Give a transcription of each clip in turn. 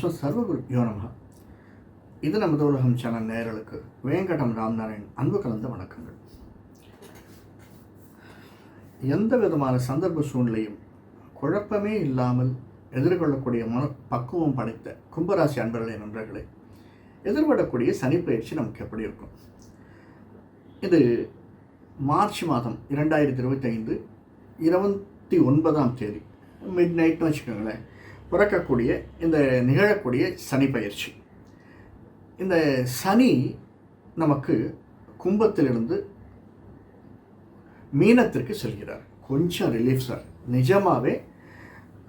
நமஸ்காரம் அஸ்மத் சர்வகுருப்பியோ இது நமது உலகம் சேனல் நேயர்களுக்கு வேங்கடம் ராம்நாராயண் அன்பு கலந்த வணக்கங்கள். எந்த விதமான சந்தர்ப்ப சூழ்நிலையும் குழப்பமே இல்லாமல் எதிர்கொள்ளக்கூடிய மன பக்குவம் படைத்த கும்பராசி அன்பர்களே நண்பர்களே எதிர்படக்கூடிய சனிப்பயிற்சி நமக்கு எப்படி இருக்கும்? இது மார்ச் மாதம் இரண்டாயிரத்தி இருபத்தைந்து இருபத்தி ஒன்பதாம் தேதி மிட் நைட்னு வச்சுக்கோங்களேன். பிறக்கக்கூடிய இந்த நிகழக்கூடிய சனி பயிற்சி. இந்த சனி நமக்கு கும்பத்திலிருந்து மீனத்திற்கு செல்கிறார். கொஞ்சம் ரிலீஃப் சார் நிஜமாகவே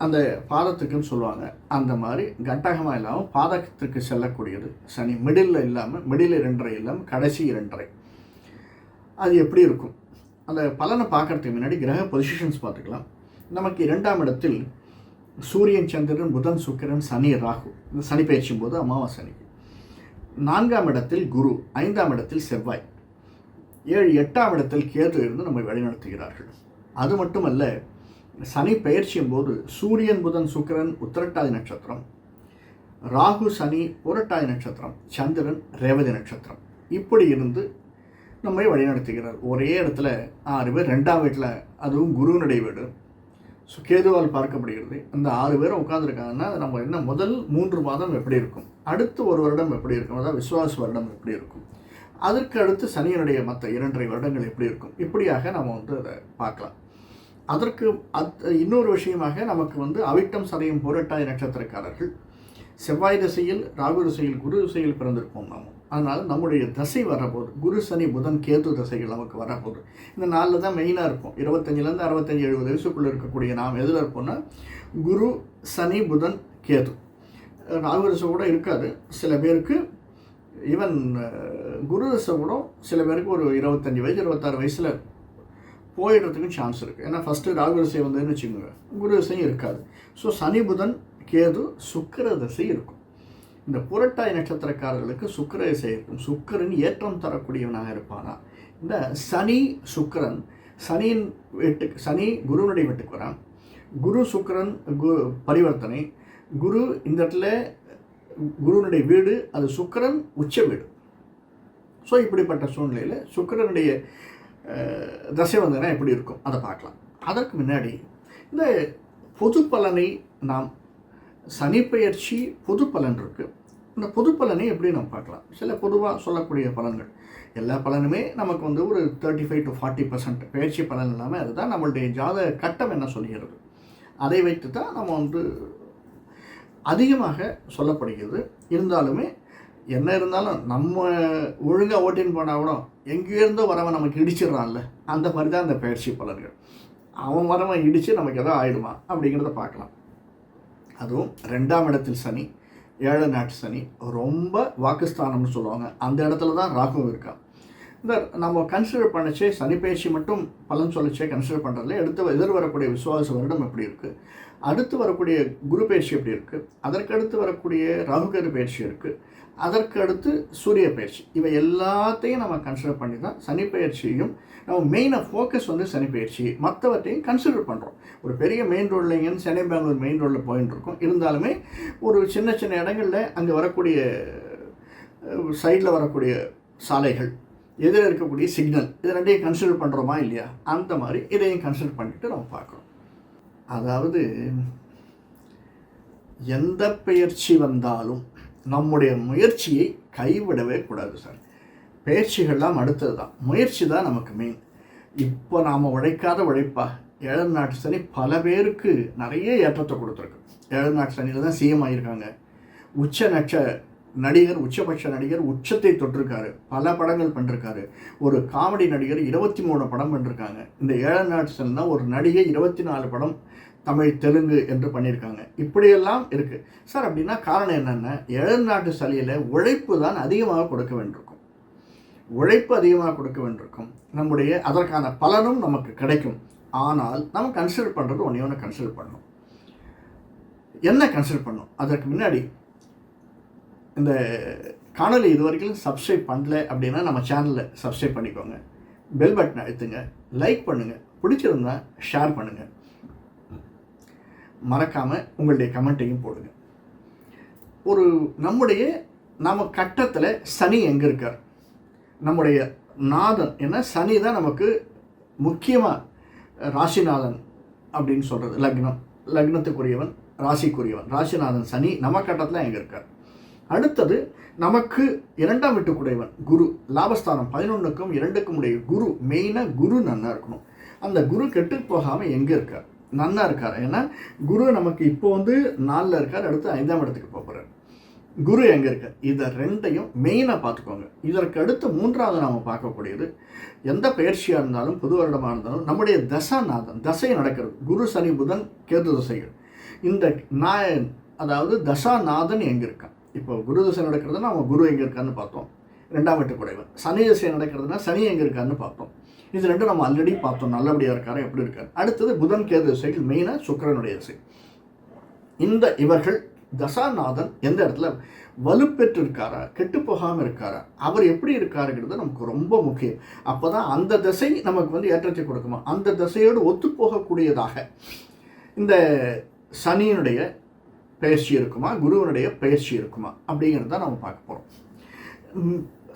அந்த பாதத்துக்குன்னு சொல்லுவாங்க. அந்த மாதிரி கண்டகமாக இல்லாமல் பாதத்திற்கு செல்லக்கூடியது சனி. மிடில் இல்லாமல் மிடில் இரண்டரை இல்லாமல் கடைசி இரண்டரை. அது எப்படி இருக்கும்? அந்த பலனை பார்க்கறதுக்கு முன்னாடி கிரக பொசிஷன்ஸ் பார்த்துக்கலாம். நமக்கு இரண்டாம் இடத்தில் சூரியன் சந்திரன் புதன் சுக்கிரன் சனி ராகு. இந்த சனி பயிற்சியும் போது அமாவாசை அன்னைக்கு. நான்காம் இடத்தில் குரு ஐந்தாம் இடத்தில் செவ்வாய். ஏழு எட்டாம் இடத்தில் கேது இருந்து நம்மை வழிநடத்துகிறார்கள். அது மட்டுமல்ல சனி பயிற்சியும் போது சூரியன் புதன் சுக்கிரன் உத்திரட்டாதி நட்சத்திரம் ராகு சனி புரட்டாதி நட்சத்திரம் சந்திரன் ரேவதி நட்சத்திரம். இப்படி இருந்து நம்மை வழிநடத்துகிறார். ஒரே இடத்துல ஆறு பேர் ரெண்டாம் வீட்டில் அதுவும் குருவினுடைய வீடு. ஸோ கேதுவால் பார்க்கப்படுகிறது. அந்த ஆறு பேரும் உட்காந்துருக்காங்கன்னா நம்ம என்ன முதல் மூன்று மாதம் எப்படி இருக்கும்? அடுத்து ஒரு வருடம் எப்படி இருக்கும்? அதாவது விஸ்வாச வருடம் எப்படி இருக்கும்? அதற்கு அடுத்து சனியனுடைய மற்ற இரண்டரை வருடங்கள் எப்படி இருக்கும்? இப்படியாக நம்ம வந்து அதை பார்க்கலாம். அதற்கு அத் இன்னொரு விஷயமாக நமக்கு வந்து அவிட்டம் சதையும் புரட்டாய் நட்சத்திரக்காரர்கள் செவ்வாய் திசையில் ராகு திசையில் குரு திசையில் பிறந்திருப்போம் நாம். அதனால் நம்முடைய தசை வரப்போகுது. குரு சனி புதன் கேது தசைகள் நமக்கு வரப்போகுது. இந்த நாளில் தான் மெயினாக இருக்கும் இருபத்தஞ்சிலேருந்து அறுபத்தஞ்சி எழுபது வயசுக்குள்ளே இருக்கக்கூடிய நாம் எதில் இருப்போம்னா குரு சனி புதன் கேது. ராகு தசை கூட இருக்காது. சில பேருக்கு ஈவன் குரு தசை கூட சில பேருக்கு ஒரு இருபத்தஞ்சி வயசு இருபத்தாறு வயசில் போயிடுறதுக்கும் சான்ஸ் இருக்குது ஏன்னா ஃபஸ்ட்டு ராகு தசை வந்ததுன்னு வச்சுக்கோங்க. குரு தசையும் இருக்காது. ஸோ சனி புதன் கேது சுக்கிர தசை இருக்கும். இந்த புரட்டாய் நட்சத்திரக்காரர்களுக்கு சுக்கிர தசை இருக்கும். சுக்கிரன் ஏற்றம் தரக்கூடியவனாக இருப்பானா? இந்த சனி சுக்கரன் சனியின் வீட்டுக்கு சனி குருவனுடைய வீட்டுக்கு வரான். குரு சுக்கிரன் கு பரிவர்த்தனை. குரு இந்த இடத்துல குருவனுடைய வீடு அது சுக்கிரன் உச்ச வீடு. ஸோ இப்படிப்பட்ட சூழ்நிலையில் சுக்கரனுடைய தசை வந்ததுன்னா எப்படி இருக்கும்? அதை பார்க்கலாம். அதற்கு முன்னாடி இந்த பொது பலனை நாம் சனிப்பெயர்ச்சி பொது பலன் இருக்குது இந்த பொது பலனை எப்படி நம்ம பார்க்கலாம்? சில பொதுவாக சொல்லக்கூடிய பலன்கள். எல்லா பலனுமே நமக்கு வந்து ஒரு thirty five to forty percent பயிற்சி பலன் இல்லாமல் அதுதான் நம்மளுடைய ஜாத கட்டம் என்ன சொல்கிறது. அதை வைத்து தான் நம்ம வந்து அதிகமாக சொல்லப்படுகிறது. இருந்தாலுமே என்ன இருந்தாலும் நம்ம ஒழுங்காக ஓட்டின்னு போனால் கூட எங்கேருந்தோ வரவன் நமக்கு இடிச்சிடுறான்ல. அந்த மாதிரி தான் அந்த பயிற்சி பலன்கள். அவன் வரவன் இடித்து நமக்கு எதோ ஆயிடுமா அப்படிங்கிறத பார்க்கலாம். அதுவும் ரெண்டாம் இடத்தில் சனி ஏழு நாட்டு சனி ரொம்ப வாக்குஸ்தானம்னு சொல்லுவாங்க. அந்த இடத்துல தான் ராகு இருக்கான். இந்த நம்ம கன்சிடர் பண்ணிச்சே சனி பயிற்சி மட்டும் பலன் சொல்லிச்சே கன்சிடர் பண்ணுறதுல எடுத்து எதிர் வரக்கூடிய விசுவாச வருடம் எப்படி இருக்குது அடுத்து வரக்கூடிய குரு பயிற்சி எப்படி இருக்குது அதற்கு அடுத்து வரக்கூடிய ராகுகரு பயிற்சி இருக்குது அதற்கு அடுத்து சூரிய பயிற்சி. இவை எல்லாத்தையும் நம்ம கன்சிடர் பண்ணி தான் சனி பயிற்சியையும் நம்ம மெயினாக ஃபோக்கஸ் வந்து சனி பயிற்சி. மற்றவற்றையும் கன்சிடர் பண்ணுறோம் ஒரு பெரிய மெயின் ரோடில் இங்கேருந்து சென்னை பெங்களூர் மெயின் ரோடில் போயின்னு இருக்கோம். இருந்தாலுமே ஒரு சின்ன சின்ன இடங்களில் அங்கே வரக்கூடிய சைடில் வரக்கூடிய சாலைகள் எதில் இருக்கக்கூடிய சிக்னல் இது ரெண்டையும் கன்சிடர் பண்ணுறோமா இல்லையா? அந்த மாதிரி இதையும் கன்சிடர் பண்ணிவிட்டு நம்ம பார்க்குறோம். அதாவது எந்த பயிற்சி வந்தாலும் நம்முடைய முயற்சியை கைவிடவே கூடாது சார். பயிற்சிகள்லாம் அடுத்தது தான் முயற்சி தான் நமக்கு மெயின் இப்போ நாம் உழைக்காத உழைப்பா. ஏழு நாட்டு சனி பல பேருக்கு நிறைய ஏற்றத்தை கொடுத்துருக்கு. ஏழு நாட்டு சனியில் தான் சிஎம் ஆகியிருக்காங்க உச்ச நட்ச நடிகர் உச்சபட்ச நடிகர் உச்சத்தை தொட்டிருக்காரு. பல படங்கள் பண்ணிருக்காரு. ஒரு காமெடி நடிகர் இருபத்தி மூணு படம் பண்ணிருக்காங்க. இந்த ஏழு நாட்டு சனி தான் ஒரு நடிகை இருபத்தி நாலு படம் தமிழ் தெலுங்கு என்று பண்ணியிருக்காங்க இப்படியெல்லாம் இருக்குது சார் அப்படின்னா காரணம் என்னென்ன ஏழு நாட்டு சளியில் உழைப்பு தான் அதிகமாக கொடுக்க வேண்டும் உழைப்பு அதிகமாக கொடுக்க வேண்டியிருக்கும். நம்முடைய அதற்கான பலனும் நமக்கு கிடைக்கும். ஆனால் நம்ம கன்சிடர் பண்ணுறது ஒன்றே ஒன்று கன்சிடர் பண்ணணும். என்ன கன்சிடர் பண்ணும் அதற்கு முன்னாடி இந்த காணொலி இது வரைக்கும் சப்ஸ்கிரைப் பண்ணல அப்படின்னா நம்ம சேனலில் சப்ஸ்கிரைப் பண்ணிக்கோங்க. பெல் பட்டன் அழுத்துங்க. லைக் பண்ணுங்கள் பிடிச்சிருந்தா ஷேர் பண்ணுங்கள் மறக்காமல் உங்களுடைய கமெண்ட்டையும் போடுங்க. ஒரு நம்முடைய நம்ம கட்டத்தில் சனி எங்கே இருக்கார்? நம்முடைய நாதன் ஏன்னா சனி தான் நமக்கு முக்கியமாக ராசிநாதன் அப்படின்னு சொல்கிறது லக்னம் லக்னத்துக்குரியவன் ராசிக்குரியவன். ராசிநாதன் சனி நம்ம கட்டத்தில் எங்கே இருக்கார்? அடுத்தது நமக்கு இரண்டாம் வீட்டுக்குடையவன் குரு. லாபஸ்தானம் பதினொன்றுக்கும் இரண்டுக்கும் உடைய குரு மெயினாக குரு நன்னா இருக்கணும். அந்த குரு கெட்டு போகாமல் எங்கே இருக்கார்? நன்னா இருக்கார்? ஏன்னா குரு நமக்கு இப்போ வந்து நாலில் இருக்கார் அடுத்து ஐந்தாம் இடத்துக்கு போகிறார் குரு எங்கே இருக்கார்? இதை ரெண்டையும் மெயினாக பார்த்துக்கோங்க. இதற்கு அடுத்து மூன்றாவது நாம் பார்க்கக்கூடியது எந்த பயிற்சியாக இருந்தாலும் புது வருடமாக இருந்தாலும் நம்முடைய தசாநாதன் தசை நடக்கிறது. குரு சனி புதன் கேது தசைகள். இந்த நாயன் அதாவது தசாநாதன் எங்கே இருக்கான்? இப்போ குரு தசை நடக்கிறதுனா அவன் குரு எங்கே இருக்கான்னு பார்த்தோம். ரெண்டாம் வீட்டு குடைவன். சனி தசை நடக்கிறதுனா சனி எங்கே இருக்கான்னு பார்த்தோம். இது ரெண்டும் நம்ம ஆல்ரெடி பார்த்தோம். நல்லபடியாக இருக்காரு எப்படி இருக்காரு? அடுத்தது புதன் கேது திசைகள் மெயினாக சுக்கரனுடைய திசை. இந்த இவர்கள் தசாநாதன் எந்த இடத்துல வலுப்பெற்று இருக்காரா கெட்டு போகாமல் இருக்காரா அவர் எப்படி இருக்காருங்கிறது நமக்கு ரொம்ப முக்கியம். அப்போ தான் அந்த திசை நமக்கு வந்து ஏற்றத்தை கொடுக்குமா? அந்த திசையோடு ஒத்துப்போகக்கூடியதாக இந்த சனியினுடைய பயிற்சி இருக்குமா? குருவனுடைய பயிற்சி இருக்குமா? அப்படிங்கிறது தான் நம்ம பார்க்க போகிறோம்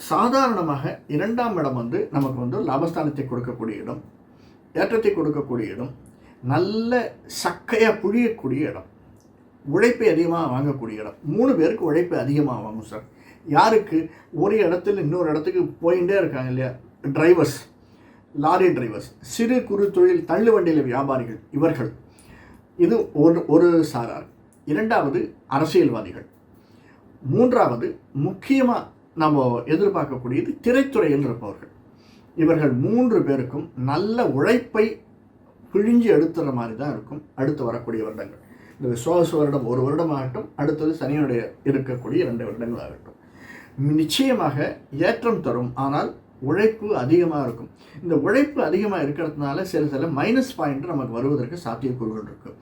சாதாரணமாக இரண்டாம் இடம் வந்து நமக்கு வந்து லாபஸ்தானத்தை கொடுக்கக்கூடிய இடம் ஏற்றத்தை கொடுக்கக்கூடிய இடம் நல்ல சக்கையாக புழியக்கூடிய இடம். உழைப்பை அதிகமாக வாங்கக்கூடிய இடம். மூணு பேருக்கு உழைப்பு அதிகமாக வாங்கும் சார் யாருக்கு? ஒரு இடத்துல இன்னொரு இடத்துக்கு போயிட்டே இருக்காங்க இல்லையா? டிரைவர்ஸ் லாரி டிரைவர்ஸ் சிறு குறு தொழில் தள்ளு வண்டியில் வியாபாரிகள் இவர்கள். இது ஒரு ஒரு சாரார். இரண்டாவது அரசியல்வாதிகள். மூன்றாவது முக்கியமாக நம்ம எதிர்பார்க்கக்கூடியது திரைத்துறையில் இருப்பவர்கள் இவர்கள் மூன்று பேருக்கும் நல்ல உழைப்பை பிழிஞ்சு எடுத்துற மாதிரி தான் இருக்கும். அடுத்து வரக்கூடிய வருடங்கள். இந்த விசுவாச வருடம் ஒரு வருடம் ஆகட்டும் அடுத்தது சனியுடைய இருக்கக்கூடிய இரண்டு வருடங்கள் ஆகட்டும். நிச்சயமாக ஏற்றம் தரும் ஆனால் உழைப்பு அதிகமாக இருக்கும். இந்த உழைப்பு அதிகமாக இருக்கிறதுனால சில சில மைனஸ் பாயிண்ட் நமக்கு வருவதற்கு சாத்தியக்கூறுகள் இருக்குது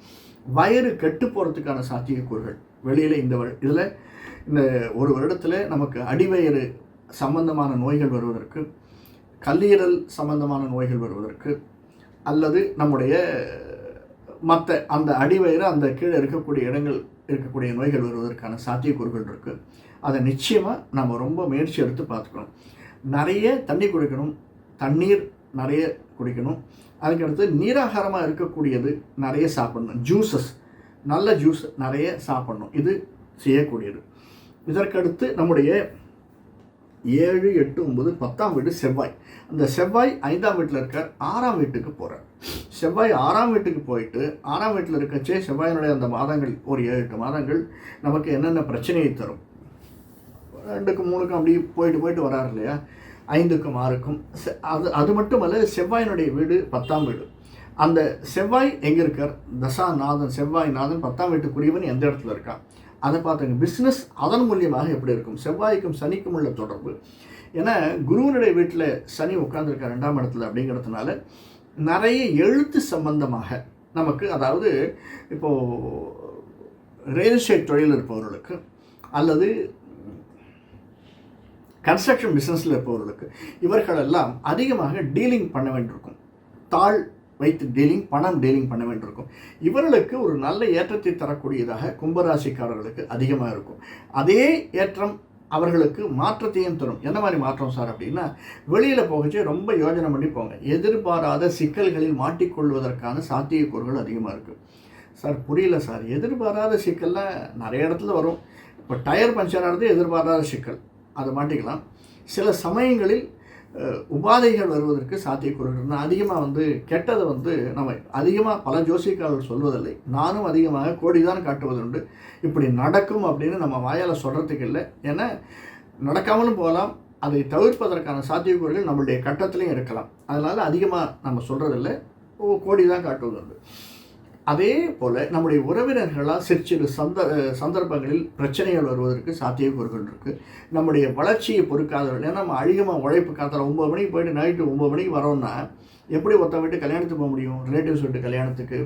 வயறு கெட்டு போகிறதுக்கான சாத்தியக்கூறுகள். வெளியில் இந்த இதில் இந்த ஒரு வருடத்தில் நமக்கு அடிவயிறு சம்பந்தமான நோய்கள் வருவதற்கு கல்லீரல் சம்பந்தமான நோய்கள் வருவதற்கு அல்லது நம்முடைய மற்ற அந்த அடிவயிறு அந்த கீழே இருக்கக்கூடிய இடங்கள் இருக்கக்கூடிய நோய்கள் வருவதற்கான சாத்தியக்கூறுகள் இருக்குது அதை நிச்சயமாக நம்ம ரொம்ப முயற்சி எடுத்து பார்த்துக்கணும். நிறைய தண்ணி குடிக்கணும் தண்ணீர் நிறைய குடிக்கணும். அதுக்கடுத்து நீராகாரமாக இருக்கக்கூடியது நிறைய சாப்பிடணும். ஜூஸஸ் நல்ல ஜூஸ் நிறைய சாப்பிடணும். இது செய்யக்கூடியது. இதற்கடுத்து நம்முடைய ஏழு எட்டு ஒன்பது பத்தாம் வீடு செவ்வாய். அந்த செவ்வாய் ஐந்தாம் வீட்டில் இருக்கார் ஆறாம் வீட்டுக்கு போகிறார் செவ்வாய் ஆறாம் வீட்டுக்கு போயிட்டு ஆறாம் வீட்டில் இருக்கச்சே செவ்வாயினுடைய அந்த மாதங்கள் ஒரு ஏழு எட்டு மாதங்கள் நமக்கு என்னென்ன பிரச்சனையை தரும்? ரெண்டுக்கும் மூணுக்கும் அப்படி போயிட்டு போயிட்டு வராரு இல்லையா? ஐந்துக்கும் ஆறுக்கும். அது அது மட்டுமல்ல செவ்வாயினுடைய வீடு பத்தாம் வீடு. அந்த செவ்வாய் எங்கே இருக்கார்? தசா நாதன் செவ்வாய் நாதன் பத்தாம் வீட்டுக்குரியவன் எந்த இடத்துல இருக்கான்? அதை பார்த்துங்க. பிஸ்னஸ் அதன் மூலியமாக எப்படி இருக்கும்? செவ்வாய்க்கும் சனிக்கும் உள்ள தொடர்பு. ஏன்னா குருவனுடைய வீட்டில் சனி உட்காந்துருக்க ரெண்டாம் இடத்துல அப்படிங்கிறதுனால நிறைய எழுத்து சம்பந்தமாக நமக்கு அதாவது இப்போது ரியல் எஸ்டேட் தொழில் இருப்பவர்களுக்கு அல்லது கன்ஸ்ட்ரக்ஷன் பிஸ்னஸில் இருப்பவர்களுக்கு இவர்களெல்லாம் அதிகமாக டீலிங் பண்ண வேண்டியிருக்கும். தாழ் வைத்து டீலிங் பணம் டீலிங் பண்ண வேண்டியிருக்கும். இவர்களுக்கு ஒரு நல்ல ஏற்றத்தை தரக்கூடியதாக கும்பராசிக்காரர்களுக்கு அதிகமாக இருக்கும். அதே ஏற்றம் அவர்களுக்கு மாற்றத்தையும் தரும். என்ன மாதிரி மாற்றம் சார் அப்படின்னா வெளியில் போகச்சு ரொம்ப யோஜனை பண்ணி போங்க. எதிர்பாராத சிக்கல்களில் மாட்டிக்கொள்வதற்கான சாத்தியக்கூறுகள் அதிகமாக இருக்குது சார் புரியல சார். எதிர்பாராத சிக்கல்லாம் நிறைய இடத்துல வரும். இப்போ டயர் பஞ்சர் ஆனது எதிர்பாராத சிக்கல். அதை மாட்டிக்கலாம். சில சமயங்களில் உபாதைகள் வருவதற்கு சாத்தியக்கூறுகள். நான் அதிகமாக வந்து கெட்டதை வந்து நம்ம அதிகமாக பல ஜோசியக்காரர்கள் சொல்வதில்லை. நானும் அதிகமாக கோடிதான் காட்டுவதுண்டு. இப்படி நடக்கும் அப்படின்னு நம்ம வாயால் சொல்கிறதுக்கு இல்லை. ஏன்னா நடக்காமலும் போகலாம். அதை தவிர்ப்பதற்கான சாத்தியக்கூறுகள் நம்மளுடைய கட்டத்திலையும் இருக்கலாம். அதனால் அதிகமாக நம்ம சொல்கிறதில்ல கோடி தான் காட்டுவதுண்டு. அதே போல் நம்முடைய உறவினர்களால் சிறு சந்த சந்தர்ப்பங்களில் பிரச்சனைகள் வருவதற்கு சாத்தியக்கூறுகள் இருக்குது நம்முடைய வளர்ச்சியை பொறுக்காதவர்கள் ஏன்னா நம்ம அதிகமாக உழைப்பு காத்தால ஒம்பது மணிக்கு போயிட்டு நைட்டு ஒம்பது மணிக்கு வரோம்னா எப்படி ஒருத்த வீட்டு கல்யாணத்துக்கு போக முடியும்? ரிலேட்டிவ்ஸ் வீட்டு கல்யாணத்துக்கு.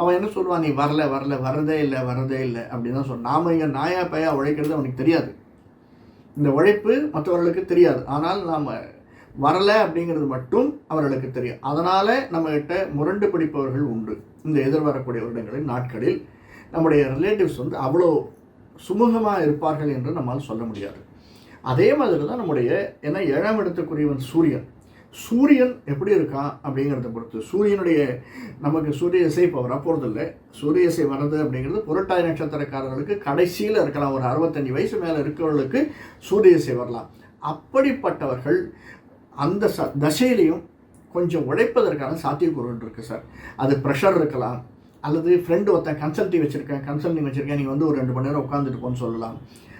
அவன் என்ன சொல்லுவான்? நீ வரல வரல வரதே இல்லை வரதே இல்லை. அப்படின்னு தான் சொல் நாம் இங்கே நாயா பையா உழைக்கிறது அவனுக்கு தெரியாது. இந்த உழைப்பு மற்றவர்களுக்கு தெரியாது. ஆனால் நாம் வரலை அப்படிங்கிறது மட்டும் அவர்களுக்கு தெரியும். அதனால் நம்மகிட்ட முரண்டு பிடிப்பவர்கள் உண்டு. இந்த எதிர்வரக்கூடிய வருடங்களில் நாட்களில் நம்முடைய ரிலேட்டிவ்ஸ் வந்து அவ்வளோ சுமூகமாக இருப்பார்கள் என்று நம்மால் சொல்ல முடியாது. அதே மாதிரி தான் நம்முடைய ஏன்னா ஏழாம் இடத்துக்குரியவன் சூரியன். சூரியன் எப்படி இருக்கான் அப்படிங்கிறத பொறுத்து சூரியனுடைய நமக்கு சூரிய இசை இப்போ வரப்போகிறது இல்லை சூரிய இசை வர்றது அப்படிங்கிறது புரட்டாய் நட்சத்திரக்காரர்களுக்கு கடைசியில் இருக்கலாம். ஒரு அறுபத்தஞ்சு வயசு மேலே இருக்கிறவர்களுக்கு சூரிய இசை வரலாம். அப்படிப்பட்டவர்கள் அந்த ச தசையிலையும் கொஞ்சம் உழைப்பதற்கான சாத்தியக்கூறுகள் இருக்குது சார். அது ப்ரெஷர் இருக்கலாம் அல்லது ஃப்ரெண்டு ஒருத்தன் கன்சல்ட்டி வச்சுருக்கேன் கன்சல்டிங் வச்சுருக்கேன் நீங்கள் வந்து ஒரு ரெண்டு மணி நேரம் உட்காந்துட்டு போன்னு சொல்லலாம்.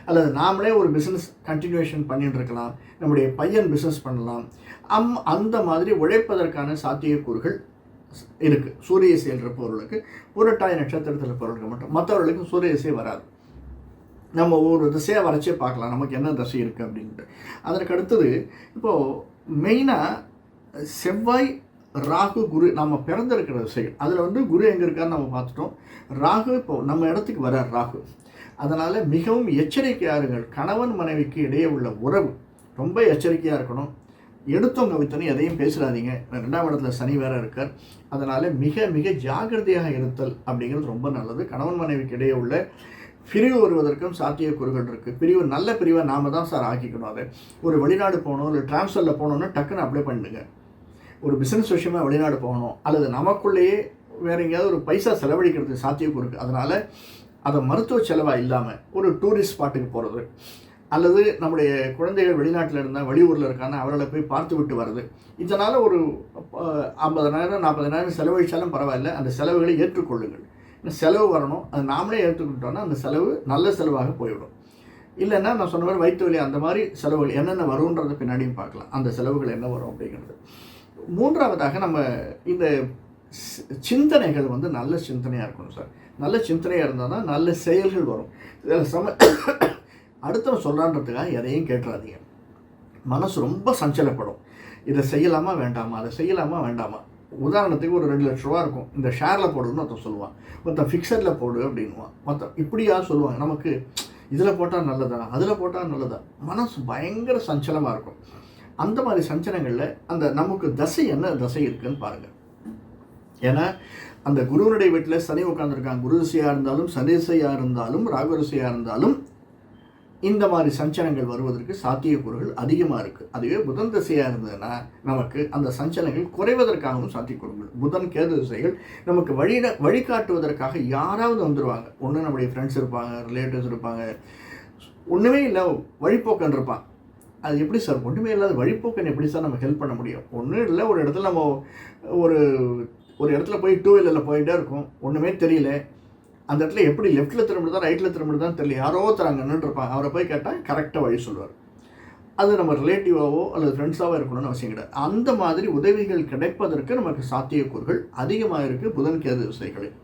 அல்லது நாமளே ஒரு பிஸ்னஸ் கண்டினியூஷன் பண்ணிட்டு இருக்கலாம் நம்முடைய பையன் பிஸ்னஸ் பண்ணலாம். அம் அந்த மாதிரி உழைப்பதற்கான சாத்தியக்கூறுகள் இருக்குது சூரிய இசை இருப்பவர்களுக்கு புரட்டாய் நட்சத்திரத்தில் இருப்பவர்களுக்கு மட்டும் மற்றவர்களுக்கு சூரிய இசை வராது. நம்ம ஒரு திசையாக வரைச்சே பார்க்கலாம் நமக்கு என்ன திசை இருக்குது அப்படின்ட்டு. அதற்கு அடுத்தது இப்போது மெயினாக செவ்வாய் ராகு குரு நம்ம பிறந்திருக்கிற விஷயம். அதில் வந்து குரு எங்கே இருக்கான்னு நம்ம பார்த்துட்டோம். ராகு இப்போ நம்ம இடத்துக்கு வரார் ராகு. அதனால் மிகவும் எச்சரிக்கையாக இருங்கள் கணவன் மனைவிக்கு இடையே உள்ள உறவு ரொம்ப எச்சரிக்கையாக இருக்கணும். எடுத்தவங்க வித்தனும் எதையும் பேசுகிறாதீங்க ரெண்டாம் இடத்துல சனி வேற இருக்கார். அதனால் மிக மிக ஜாகிரதையாக இருத்தல் அப்படிங்கிறது ரொம்ப நல்லது. கணவன் மனைவிக்கு இடையே உள்ள பிரிவு வருவதற்கும் சாத்தியக்கூறுகள் இருக்குது பிரிவு நல்ல பிரிவை நாம் தான் சார் ஆக்கிக்கணும். அதை ஒரு வெளிநாடு போகணும் இல்லை டிரான்ஸ்ஃபரில் போகணுன்னு டக்குன்னு அப்ளை பண்ணுங்க ஒரு பிஸ்னஸ் விஷயமா வெளிநாடு போகணும் அல்லது நமக்குள்ளேயே வேறு எங்கேயாவது ஒரு பைசா செலவழிக்கிறதுக்கு சாத்தியக்கூறு அதனால் அதை மருத்துவ செலவாக இல்லாமல் ஒரு டூரிஸ்ட் ஸ்பாட்டுக்கு போகிறது அல்லது நம்முடைய குழந்தைகள் வெளிநாட்டில் இருந்தால் வெளியூரில் இருக்காங்க அவர்களை போய் பார்த்து விட்டு வருது இதனால் ஒரு ஐம்பதனாயிரம் நாற்பதனாயிரம் செலவழித்தாலும் பரவாயில்ல. அந்த செலவுகளை ஏற்றுக்கொள்ளுங்கள். செலவு வரணும். அது நாமளே எடுத்துக்கிட்டோன்னா அந்த செலவு நல்ல செலவாக போய்விடும். இல்லைன்னா நான் சொன்ன மாதிரி வயிற்று வலி அந்த மாதிரி செலவுகள் என்னென்ன வரும்ன்றத பின்னாடியும் பார்க்கலாம். அந்த செலவுகள் என்ன வரும் அப்படிங்கிறது. மூன்றாவதாக நம்ம இந்த சி- சிந்தனைகள் வந்து நல்ல சிந்தனையாக இருக்கணும் சார். நல்ல சிந்தனையாக இருந்தால் தான் நல்ல செயல்கள் வரும். இதில் சம அடுத்தவன் சொல்கிறான்றதுக்காக எதையும் கேட்டுறாதீங்க மனசு ரொம்ப சஞ்சலப்படும். இதை செய்யலாமா வேண்டாமா? அதை செய்யலாமா வேண்டாமா? உதாரணத்துக்கு ஒரு ரெண்டு லட்ச ரூபா இருக்கும். இந்த ஷேரில் போடுன்னு ஒருத்தன் சொல்லுவான். ஒருத்தன் ஃபிக்ஸடில் போடு அப்படின்வான் மொத்தம் இப்படியா சொல்லுவாங்க. நமக்கு இதில் போட்டால் நல்லதா? அதில் போட்டால் நல்லதா? மனசு பயங்கர சஞ்சலமாக இருக்கும். அந்த மாதிரி சஞ்சலங்களில் அந்த நமக்கு தசை என்ன தசை இருக்குன்னு பாருங்கள் ஏன்னா அந்த குருவனுடைய வீட்டில் சனி உட்காந்துருக்காங்க குரு திசையாக இருந்தாலும் சனி திசையாக இருந்தாலும் ராகுரிசையாக இருந்தாலும் இந்த மாதிரி சஞ்சலங்கள் வருவதற்கு சாத்தியக்கூறுகள் அதிகமாக இருக்குது அதுவே புதன் திசையாக இருந்ததுன்னா நமக்கு அந்த சஞ்சலங்கள் குறைவதற்காகவும் சாத்தியக்கூறுகள். புதன் கேது திசைகள் நமக்கு வழி வழிகாட்டுவதற்காக யாராவது வந்துடுவாங்க ஒன்று நம்முடைய ஃப்ரெண்ட்ஸ் இருப்பாங்க ரிலேட்டிவ்ஸ் இருப்பாங்க. ஒன்றுமே இல்லை வழிப்போக்கன் இருப்பான். அது எப்படி சார்? ஒன்றுமே இல்லாத வழிப்போக்கன் எப்படி சார் நம்ம ஹெல்ப் பண்ண முடியும்? ஒன்றும் இல்லை ஒரு இடத்துல நம்ம ஒரு ஒரு இடத்துல போய் டூ வீலரில் போயிட்டே இருக்கும். ஒன்றுமே தெரியல. அந்த இடத்துல எப்படி லெஃப்ட்டில் திரும்பிடுதா ரைட்டில் திரும்பிடுதான்னு தெரியல. யாரோ ஒருத்தர் அங்கே நின்றுருப்பாங்க அவரை போய் கேட்டால் கரெக்டாக வழி சொல்லுவார். அது நம்ம ரிலேட்டிவாவோ அல்லது ஃப்ரெண்ட்ஸாவோ இருக்கணும்னு அவசியம் கிடையாது. அந்த மாதிரி உதவிகள் கிடைப்பதற்கு நமக்கு சாத்தியக்கூறுகள் அதிகமாக இருக்குது புதன் கேது திசைகளில்.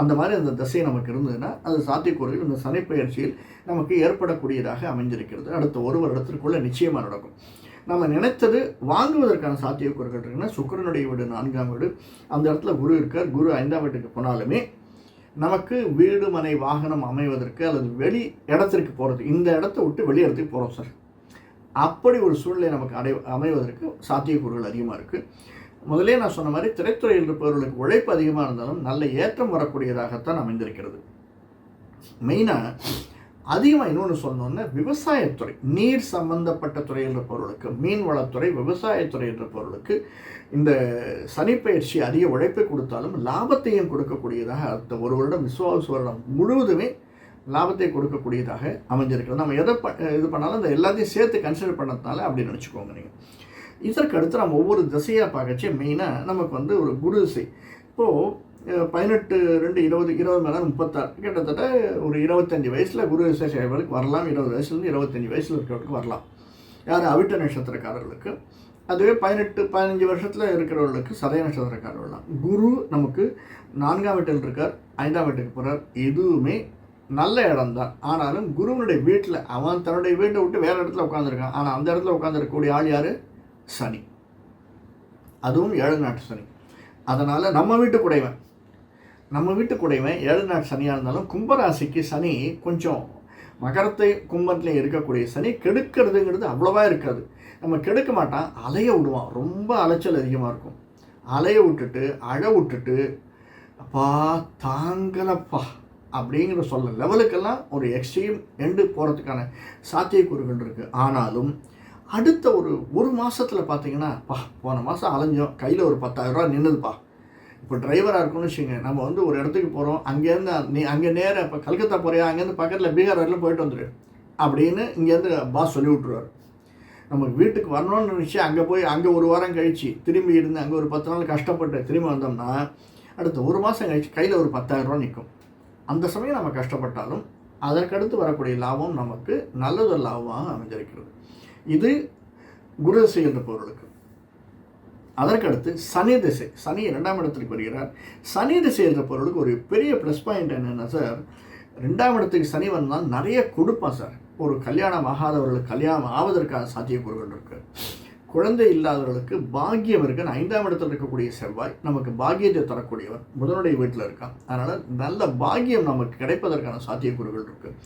அந்த மாதிரி அந்த திசை நமக்கு இருந்ததுன்னா அது சாத்தியக்கூறுகள் இந்த சனிப்பயிற்சியில் நமக்கு ஏற்படக்கூடியதாக அமைஞ்சிருக்கிறது. அடுத்த ஒரு வருடத்திற்குள்ளே நிச்சயமாக நடக்கும். நம்ம நினைத்தது வாங்குவதற்கான சாத்தியக்கூறுகள் இருக்குன்னா சுக்கிரனுடைய வீடு நான்காம் வீடு. அந்த இடத்துல குரு இருக்கார். குரு ஐந்தாம் வீட்டுக்கு போனாலுமே நமக்கு வீடு மனை வாகனம் அமைவதற்கு அல்லது வெளி இடத்திற்கு போகிறது இந்த இடத்த விட்டு வெளி இடத்துக்கு போகிறோம் சார் அப்படி ஒரு சூழ்நிலை நமக்கு அடை அமைவதற்கு சாத்தியக்கூறுகள் அதிகமாக இருக்குது முதலே நான் சொன்ன மாதிரி திரைத்துறையில் இருப்பவர்களுக்கு உழைப்பு அதிகமாக இருந்தாலும் நல்ல ஏற்றம் வரக்கூடியதாகத்தான் அமைந்திருக்கிறது. மெயினாக அதிகமாக இன்னொன்று சொன்னோன்னா விவசாயத்துறை நீர் சம்பந்தப்பட்ட துறையில் இருப்பவர்களுக்கு மீன்வளத்துறை விவசாயத்துறையில் இருப்பவர்களுக்கு இந்த சனிப்பயிற்சி அதிக உழைப்பை கொடுத்தாலும் லாபத்தையும் கொடுக்கக்கூடியதாக அடுத்த ஒரு வருடம் விசுவாச வருடம் முழுவதுமே லாபத்தை கொடுக்கக்கூடியதாக அமைஞ்சிருக்கிறது. நம்ம எதை ப இது பண்ணாலும் அந்த எல்லாத்தையும் சேர்த்து கன்சிடர் பண்ணதுனால அப்படி நினச்சிக்கோங்க நீங்கள் இதற்கு அடுத்து நம்ம ஒவ்வொரு திசையாக பார்க்கச்சே மெயினாக நமக்கு வந்து ஒரு குரு திசை. இப்போது பதினெட்டு ரெண்டு இருபது இருபது மேலே முப்பத்தாறு. கிட்டத்தட்ட ஒரு இருபத்தஞ்சி வயசில் குரு திசை வரலாம். இருபது வயசுலேருந்து இருபத்தஞ்சி வயசில் இருக்கிறவர்களுக்கு வரலாம். யார்? அவிட்ட நட்சத்திரக்காரர்களுக்கு. அதுவே பதினெட்டு பதினஞ்சு வருஷத்தில் இருக்கிறவர்களுக்கு சதய நட்சத்திரக்காரர்கள்லாம் குரு நமக்கு நான்காம் வீட்டில் இருக்கார் ஐந்தாம் வீட்டுக்கு போகிறார் எதுவுமே நல்ல இடம்தான் ஆனாலும் குருவனுடைய வீட்டில் அவன் தன்னுடைய வீட்டை விட்டு வேறு இடத்துல உட்காந்துருக்கான் ஆனால் அந்த இடத்துல உட்காந்துருக்கக்கூடிய ஆள் யார்? சனி. அதுவும் ஏழு நாட்டு சனி. அதனால் நம்ம வீட்டு நம்ம வீட்டு கூடையுமே ஏழு நாள் சனியாக இருந்தாலும் கும்பராசிக்கு சனி கொஞ்சம் மகரத்தை கும்பத்தில் இருக்கக்கூடிய சனி கெடுக்கிறதுங்கிறது அவ்வளோவா இருக்காது. நம்ம கெடுக்க மாட்டான் அலைய விடுவான். ரொம்ப அலைச்சல் அதிகமாக இருக்கும். அலைய விட்டுட்டு அழ விட்டுட்டு அப்பா தாங்கலப்பா அப்படிங்கிற சொல்ல லெவலுக்கெல்லாம் ஒரு எக்ஸ்ட்ரீம் எண்டு போகிறதுக்கான சாத்தியக்கூறுகள் இருக்குது ஆனாலும் அடுத்த ஒரு ஒரு மாதத்தில் பார்த்தீங்கன்னா பா போன மாதம் அலைஞ்சோம். கையில் ஒரு பத்தாயிரரூவா நின்றுதுப்பா இப்போ டிரைவராக இருக்கும்னு வச்சுங்க நம்ம வந்து ஒரு இடத்துக்கு போகிறோம் அங்கேருந்து நீ அங்கே நேராக இப்போ கல்கத்தா போறியா அங்கேருந்து பக்கத்தில் பீகார் வரலாம் போயிட்டு வந்துடு அப்படின்னு இங்கேருந்து பாஸ் சொல்லி விட்ருவார் நமக்கு வீட்டுக்கு வரணும்னு நினச்சி அங்கே போய் அங்கே ஒரு வாரம் கழித்து திரும்பி இருந்து அங்கே ஒரு பத்து நாள் கஷ்டப்பட்டு திரும்பி வந்தோம்னா அடுத்த ஒரு மாதம் கழிச்சு கையில் ஒரு பத்தாயிரரூவா நிற்கும் அந்த சமயம் நம்ம கஷ்டப்பட்டாலும் அதற்கடுத்து வரக்கூடிய லாபம் நமக்கு நல்லதொரு லாபமாக அமைஞ்சிருக்கிறது இது குரு திசை என்ற பொருளுக்கு. அதற்கடுத்து சனி திசை சனி இரண்டாம் இடத்திற்கு வருகிறார். சனி திசை என்ற பொருளுக்கு ஒரு பெரிய ப்ளஸ் பாயிண்ட் என்னென்னா சார் ரெண்டாம் இடத்துக்கு சனி வந்தால் நிறைய கொடுப்பான் சார் ஒரு கல்யாணம் ஆகாதவர்களுக்கு கல்யாணம் ஆவதற்கான சாத்தியக்கூறுகள் இருக்குது குழந்தை இல்லாதவர்களுக்கு பாக்கியம் இருக்குன்னு ஐந்தாம் இடத்தில் இருக்கக்கூடிய செவ்வாய் நமக்கு பாக்கியத்தை தரக்கூடியவர் புதனுடைய வீட்டில் இருக்கான் அதனால் நல்ல பாக்கியம் நமக்கு கிடைப்பதற்கான சாத்தியக்கூறுகள் இருக்குது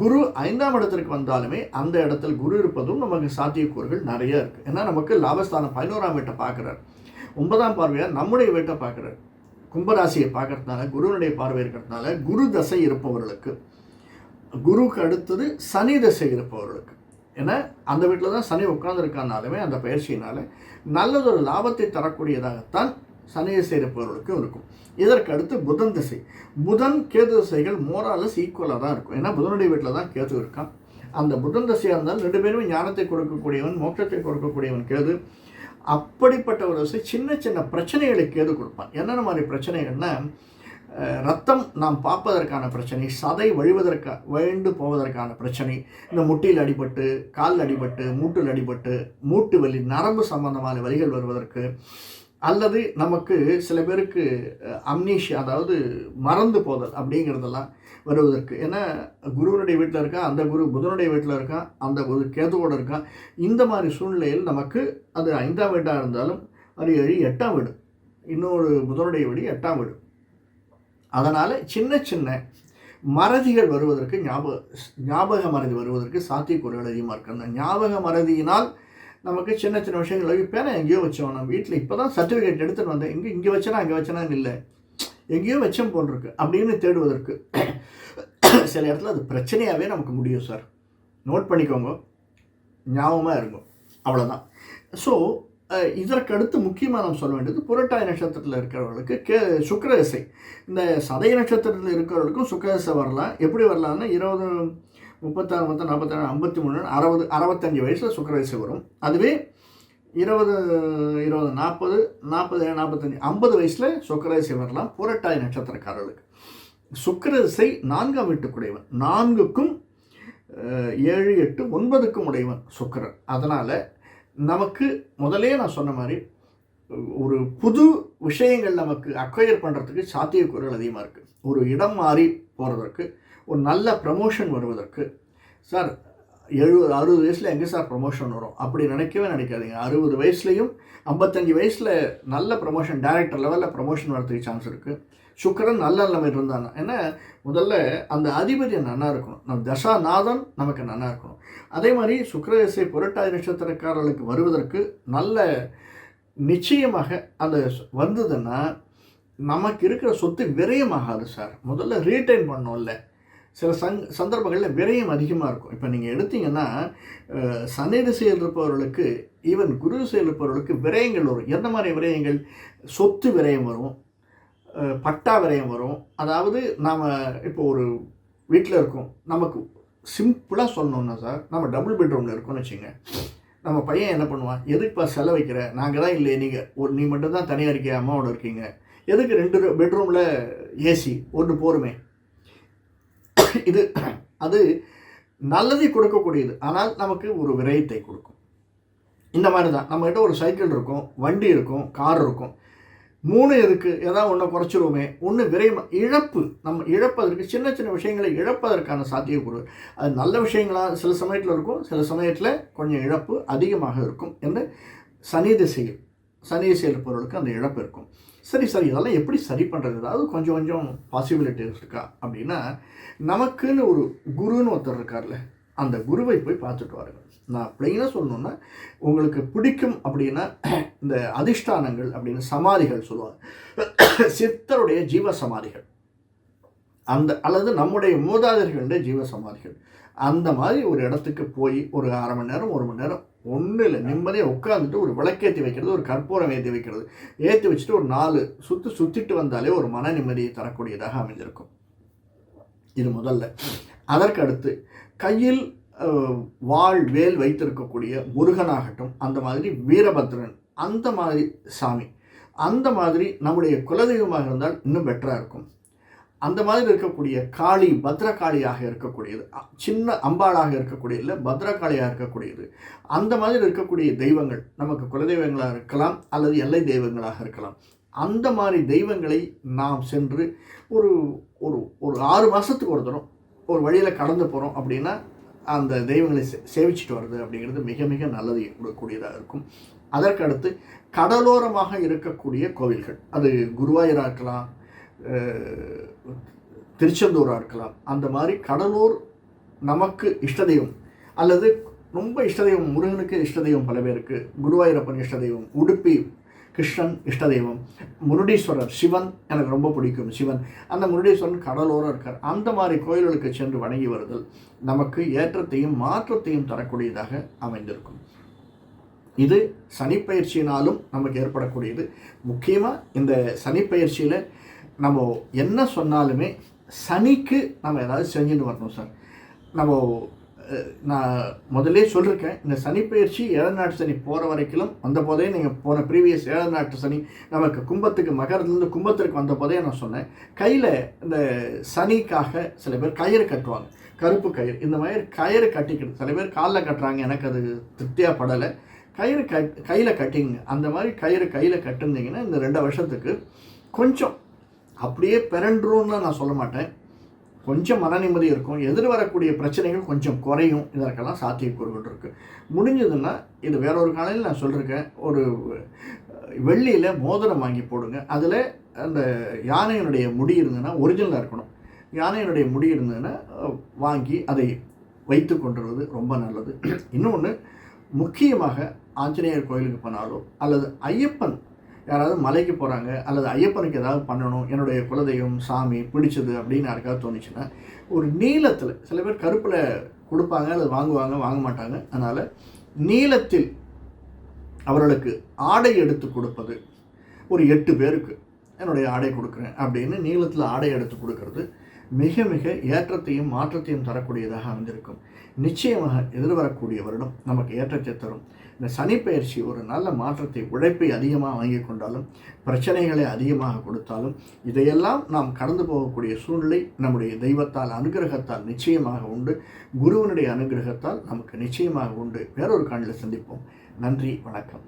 குரு ஐந்தாம் இடத்திற்கு வந்தாலுமே அந்த இடத்தில் குரு இருப்பதும் நமக்கு சாத்தியக்கூறுகள் நிறைய இருக்குது ஏன்னா நமக்கு லாபஸ்தானம் பதினோராம் வீட்டை பார்க்குறார். ஒன்பதாம் பார்வையாக நம்முடைய வீட்டை பார்க்குறார். கும்பராசியை பார்க்கறதுனால குருவனுடைய பார்வை இருக்கிறதுனால குரு தசை இருப்பவர்களுக்கு குருவுக்கு அடுத்தது சனி தசை இருப்பவர்களுக்கு ஏன்னா அந்த வீட்டில் தான் சனி உட்கார்ந்துருக்கானாலுமே அந்த பயிற்சியினால் நல்லதொரு லாபத்தை தரக்கூடியதாகத்தான் சனியை செய்கிற இருப்பவர்களுக்கு இருக்கும். இதற்கு அடுத்து புதன் திசை. புதன் கேது திசைகள் மோராலஸ் ஈக்குவலாக தான் இருக்கும். ஏன்னா புதனுடைய வீட்டில் தான் கேது இருக்கான். அந்த புதன் திசையாக இருந்தால் ரெண்டு பேருமே ஞானத்தை கொடுக்கக்கூடியவன் மோட்சத்தை கொடுக்கக்கூடியவன் கேது. அப்படிப்பட்ட ஒரு திசை சின்ன சின்ன பிரச்சனைகளை கேது கொடுப்பான். என்னென்ன மாதிரி பிரச்சனைகள்னா ரத்தம் நாம் பார்ப்பதற்கான பிரச்சனை சதை வழிவதற்கா வழிந்து போவதற்கான பிரச்சனை. இந்த முட்டியில் அடிபட்டு காலில் அடிபட்டு மூட்டில் அடிபட்டு மூட்டு வலி நரம்பு சம்பந்தமான வலிகள் வருவதற்கு அல்லது நமக்கு சில பேருக்கு அம்னீஷ் அதாவது மறந்து போதல் அப்படிங்கிறதெல்லாம் வருவதற்கு. ஏன்னா குருவனுடைய வீட்டில் இருக்கா அந்த குரு புதனுடைய வீட்டில் இருக்கான் அந்த குரு கேதுவோடு இருக்கான் இந்த மாதிரி சூழ்நிலையில் நமக்கு அது ஐந்தாம் வீடாக இருந்தாலும் அது ஏழு எட்டாம் வீடு. இன்னொரு புதனுடைய வீடு எட்டாம் வீடு. அதனால் சின்ன சின்ன மறதிகள் வருவதற்கு ஞாபக ஞாபக மறதி வருவதற்கு சாத்தியக்கூறுகள் அதிகமாக இருக்குது அந்த ஞாபக மறதியினால் நமக்கு சின்ன சின்ன விஷயங்கள் இப்போ எங்கேயோ வச்சோம். நான் வீட்டில் இப்போ தான் சர்டிஃபிகேட் எடுத்துகிட்டு வந்தேன். இங்கே இங்கே வச்சனா அங்கே வச்சனான்னு இல்லை. எங்கேயோ வச்சம் போன்றிருக்கு அப்படின்னு தேடுவதற்கு சில இடத்துல அது பிரச்சனையாகவே நமக்கு முடியும் சார். நோட் பண்ணிக்கோங்க. ஞாபகமாக இருக்கும் அவ்வளோதான் ஸோ இதற்கடுத்து முக்கியமாக நாம் சொல்ல வேண்டியது புரட்டாய் நட்சத்திரத்தில் இருக்கிறவர்களுக்கு கே சுக்கரசை இந்த சதய நட்சத்திரத்தில் இருக்கிறவர்களுக்கும் சுக்கரசை வரலாம் எப்படி வரலாம்னா இருபது முப்பத்தாறு மொத்தம் நாற்பத்தாறு ஐம்பத்தி மூணு அறுபது அறுபத்தஞ்சு வயசில் சுக்கரசை வரும். அதுவே இருபது இருபது நாற்பது நாற்பது நாற்பத்தஞ்சு ஐம்பது வயசில் சுக்கரசை வரலாம் புரட்டாய் நட்சத்திரக்காரர்களுக்கு. சுக்கரசை நான்காம் வீட்டுக்குடையவன். நான்குக்கும் ஏழு எட்டு ஒன்பதுக்கும் உடையவன் சுக்கரன். அதனால் நமக்கு முதலே நான் சொன்ன மாதிரி ஒரு புது விஷயங்கள் நமக்கு அக்வயர் பண்ணுறதுக்கு சாத்தியக்கூறுகள் அதிகமாக இருக்குது ஒரு இடம் மாறி போகிறதற்கு ஒரு நல்ல ப்ரமோஷன் வருவதற்கு. சார் எழுபது அறுபது வயசில் எங்கே சார் ப்ரமோஷன் வரும்? அப்படி நினைக்கவே நினைக்காதீங்க. அறுபது வயசுலேயும் ஐம்பத்தஞ்சு வயசில் நல்ல ப்ரமோஷன் டைரக்டர் லெவலில் ப்ரமோஷன் வரதுக்கு சான்ஸ் இருக்குது சுக்கரன் நல்ல நிலைமையில் இருந்தாங்க ஏன்னா முதல்ல அந்த அதிபதி நல்லா இருக்கணும். நம் தசாநாதன் நமக்கு நல்லா இருக்கணும். அதே மாதிரி சுக்கிரதசை புரட்டாதி நட்சத்திரக்காரர்களுக்கு வருவதற்கு நல்ல நிச்சயமாக அந்த வந்ததுன்னா நமக்கு இருக்கிற சொத்து விரயமாகாது சார். முதல்ல ரீட்டைன் பண்ணோம்ல சில சங் சந்தர்ப்பங்களில் விரயம் அதிகமாக இருக்கும். இப்போ நீங்கள் எடுத்தீங்கன்னா சனி திசையில் இருப்பவர்களுக்கு ஈவன் குரு திசையில் இருப்பவர்களுக்கு விரயங்கள் வரும். எந்த மாதிரி விரயங்கள்? சொத்து விரயம் வரும். பட்டா விரயம் வரும். அதாவது நாம் இப்போ ஒரு வீட்டில் இருக்கோம். நமக்கு சிம்பிளாக சொல்லணுன்னா சார் நம்ம டபுள் பெட்ரூமில் இருக்கோம்னு வச்சுங்க நம்ம பையன் என்ன பண்ணுவான்? எதுக்குப்பா செலவைக்கிற நாங்கள் தான் இல்லை நீங்கள் ஒரு நீ மட்டும் தான் தனியாக இருக்கீங்க அம்மாவோட இருக்கீங்க. எதுக்கு ரெண்டு பெட்ரூமில் ஏசி ஒன்று போருமே. இது அது நல்லதை கொடுக்கக்கூடியது. ஆனால் நமக்கு ஒரு விரயத்தை கொடுக்கும். இந்த மாதிரி தான் நம்மகிட்ட ஒரு சைக்கிள் இருக்கும் வண்டி இருக்கும் கார் இருக்கும். மூணு எதுக்கு? ஏதாவது ஒன்றை குறைச்சிருவோமே. ஒன்று விரைம இழப்பு. நம்ம இழப்பதற்கு சின்ன சின்ன விஷயங்களை இழப்பதற்கான சாத்தியக்கூறு. அது நல்ல விஷயங்களாக சில சமயத்தில் இருக்கும். சில சமயத்தில் கொஞ்சம் இழப்பு அதிகமாக இருக்கும் என்று சனி திசையில் சனி திசையில் பொருளுக்கு அந்த இழப்பு இருக்கும். சரி சரி இதெல்லாம் எப்படி சரி பண்ணுறது அதாவது கொஞ்சம் கொஞ்சம் பாசிபிலிட்டிஸ் இருக்கா? அப்படின்னா நமக்குன்னு ஒரு குருன்னு ஒருத்தர் இருக்கார்ல அந்த குருவை போய் பார்த்துட்டு வாருங்க. நான் பிளெயினாக சொல்லணுன்னா உங்களுக்கு பிடிக்கும் அப்படின்னா இந்த அதிஷ்டானங்கள் அப்படின்னு சமாதிகள் சொல்லுவாங்க. சித்தருடைய ஜீவ சமாதிகள் அந்த அல்லது நம்முடைய மூதாதையர்களுடைய ஜீவ சமாதிகள் அந்த மாதிரி ஒரு இடத்துக்கு போய் ஒரு அரை மணி நேரம் ஒரு மணி நேரம் ஒன்றும் இல்லை. நிம்மதியாக உட்காந்துட்டு ஒரு விளக்கேற்றி வைக்கிறது ஒரு கற்பூரம் ஏற்றி வைக்கிறது. ஏற்றி வச்சுட்டு ஒரு நாலு சுற்று சுற்றிட்டு வந்தாலே ஒரு மன நிம்மதியை தரக்கூடியதாக அமைஞ்சிருக்கும் இது முதல்ல. அதற்கடுத்து கையில் வாழ் வாள் வேல் வைத்திருக்கக்கூடிய முருகனாகட்டும் அந்த மாதிரி வீரபத்ரன் அந்த மாதிரி சாமி அந்த மாதிரி நம்முடைய குலதெய்வமாக இருந்தால் இன்னும் பெட்டராக இருக்கும். அந்த மாதிரி இருக்கக்கூடிய காளி பத்ரகாளியாக இருக்கக்கூடியது அ- சின்ன அம்பாளாக இருக்கக்கூடிய இல்லை பத்ரகாளியாக இருக்கக்கூடியது அந்த மாதிரி இருக்கக்கூடிய தெய்வங்கள் நமக்கு குலதெய்வங்களாக இருக்கலாம் அல்லது எல்லை தெய்வங்களாக இருக்கலாம். அந்த மாதிரி தெய்வங்களை நாம் சென்று ஒரு ஒரு ஒரு ஆறு மாதத்துக்கு ஒரு தரம் ஒரு வழியில் கடந்து போகிறோம் அப்படின்னா அந்த தெய்வங்களை சே சேவிச்சிட்டு அப்படிங்கிறது மிக மிக நல்லது கொடுக்கக்கூடியதாக இருக்கும். அதற்கடுத்து கடலோரமாக இருக்கக்கூடிய கோவில்கள். அது குருவாயூராக இருக்கலாம் திருச்செந்தூராக இருக்கலாம். அந்த மாதிரி கடலூர் நமக்கு இஷ்ட தெய்வம். அல்லது ரொம்ப இஷ்ட தெய்வம் முருகனுக்கு இஷ்ட தெய்வம் பல பேருக்கு. குருவாயூரப்பன் இஷ்ட தெய்வம் உடுப்பி கிருஷ்ணன் இஷ்ட தெய்வம் முருடீஸ்வரர் சிவன் எனக்கு ரொம்ப பிடிக்கும் சிவன். அந்த முருடீஸ்வரன் கடலோரம் இருக்கார். அந்த மாதிரி கோயில்களுக்கு சென்று வணங்கி வருதல் நமக்கு ஏற்றத்தையும் மாற்றத்தையும் தரக்கூடியதாக அமைந்திருக்கும். இது சனிப்பயிற்சியினாலும் நமக்கு ஏற்படக்கூடியது. முக்கியமாக இந்த சனிப்பயிற்சியில் நம்ம என்ன சொன்னாலுமே சனிக்கு நம்ம ஏதாவது செஞ்சுட்டு வரணும் சார். நம்ம நான் முதல்லே சொல்லியிருக்கேன் இந்த சனிப்பயிற்சி ஏழநாட்டு சனி போகிற வரைக்கும் வந்த போதே நீங்கள் போன ப்ரீவியஸ் ஏழநாட்டு சனி நமக்கு கும்பத்துக்கு மகரத்துலேருந்து கும்பத்திற்கு வந்த போதே நான் சொன்னேன். கையில் இந்த சனிக்காக சில பேர் கயிறு கட்டுவாங்க. கருப்பு கயிறு. இந்த மாதிரி கயிறு கட்டிக்கிறது சில பேர் காலில் கட்டுறாங்க எனக்கு அது திருப்தியாக படலை. கயிறு கட் கையில் கட்டிங்க அந்த மாதிரி கயிறு கையில் கட்டிருந்தீங்கன்னா இந்த ரெண்டு வருஷத்துக்கு கொஞ்சம் அப்படியே பிறண்டுருன்னு நான் சொல்ல மாட்டேன். கொஞ்சம் மன நிம்மதி இருக்கும் எதிர் வரக்கூடிய பிரச்சனைகள் கொஞ்சம் குறையும். இதற்கெல்லாம் சாத்தியக்கூறுகள் இருக்குது முடிஞ்சதுன்னா இது வேற ஒரு காலையில் நான் சொல்லியிருக்கேன் ஒரு வெள்ளியில் மோதிரம் வாங்கி போடுங்க. அதில் அந்த யானையினுடைய முடி இருந்ததுன்னா ஒரிஜினலாக இருக்கணும். யானையினுடைய முடி இருந்ததுன்னா வாங்கி அதை வைத்து கொண்டுறது ரொம்ப நல்லது. இன்னொன்று முக்கியமாக ஆஞ்சநேயர் கோயிலுக்கு போனாலோ அல்லது ஐயப்பன் யாராவது மலைக்கு போகிறாங்க அல்லது ஐயப்பனுக்கு ஏதாவது பண்ணணும் என்னுடைய குலதெய்வம் சாமி பிடிச்சது அப்படின்னு யாருக்காவது தோணுச்சுன்னா ஒரு நீளத்தில் சில பேர் கருப்பில் கொடுப்பாங்க அல்லது வாங்குவாங்க வாங்க மாட்டாங்க. அதனால் நீளத்தில் அவர்களுக்கு ஆடை எடுத்து கொடுப்பது ஒரு எட்டு பேருக்கு என்னுடைய ஆடை கொடுக்குறேன் அப்படின்னு நீளத்தில் ஆடை எடுத்து கொடுக்கறது மிக மிக ஏற்றத்தையும் மாற்றத்தையும் தரக்கூடியதாக அமைந்திருக்கும். நிச்சயமாக எதிர்வரக்கூடிய வருடம் நமக்கு ஏற்றத்தை தரும். இந்த சனிப்பயிற்சி ஒரு நல்ல மாற்றத்தை உழைப்பை அதிகமாக வாங்கி கொண்டாலும் பிரச்சனைகளை அதிகமாக கொடுத்தாலும் இதையெல்லாம் நாம் கடந்து போகக்கூடிய சூழ்நிலை நம்முடைய தெய்வத்தால் அனுகிரகத்தால் நிச்சயமாக உண்டு. குருவனுடைய அனுகிரகத்தால் நமக்கு நிச்சயமாக உண்டு. வேறொரு காணில் சந்திப்போம். நன்றி வணக்கம்.